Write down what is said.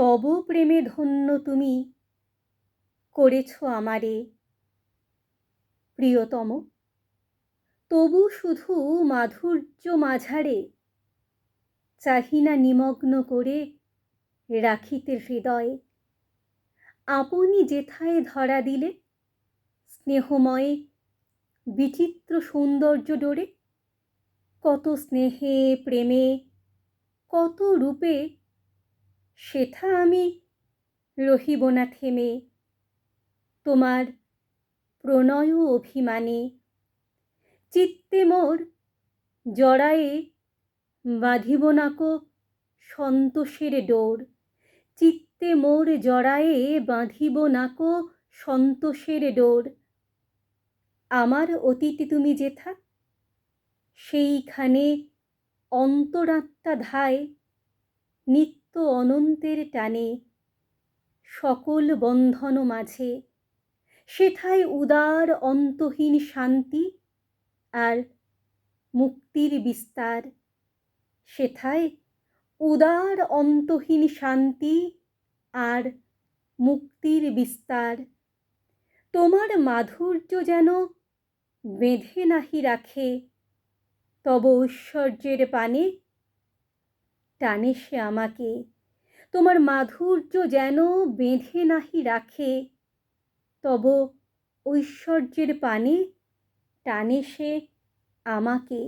তব প্রেমে ধন্য তুমি করেছ আমারে। প্রিয়তম, তবু শুধু মাধুর্য মাঝারে চাহি না নিমগ্ন করে রাখিতে হৃদয়ে। আপনি যেথায় ধরা দিলে, স্নেহময়ে বিচিত্র সৌন্দর্য ডোরে, কত স্নেহে, প্রেমে, কত রূপে সেথা আমি রহিব না থেমে। তোমার প্রণয় অভিমানে চিত্তে মোর জড়ায়ে বাঁধিব নাকো সন্তোষের ডোর। চিত্তে মোর জড়ায়ে বাঁধিব নাকো সন্তোষের ডোর। আমার অতীত তুমি যেথা, সেইখানে অন্তরাত্মা ধায়। নিত্য অনন্তের টানে সকল বন্ধন মাঝে, সেথায় উদার অন্তহীন শান্তি আর মুক্তির বিস্তার, সেথায় উদার অন্তহীন শান্তি আর মুক্তির বিস্তার। তোমার মাধুর্য যেন বেঁধে নাহি রাখে, তব ঐশ্বর্যের পানে টানে সে আমাকে। তোমার মাধুর্য যেন বেঁধে নাহি রাখে, তব ঐশ্বর্যের পানে টানে সে আমাকে।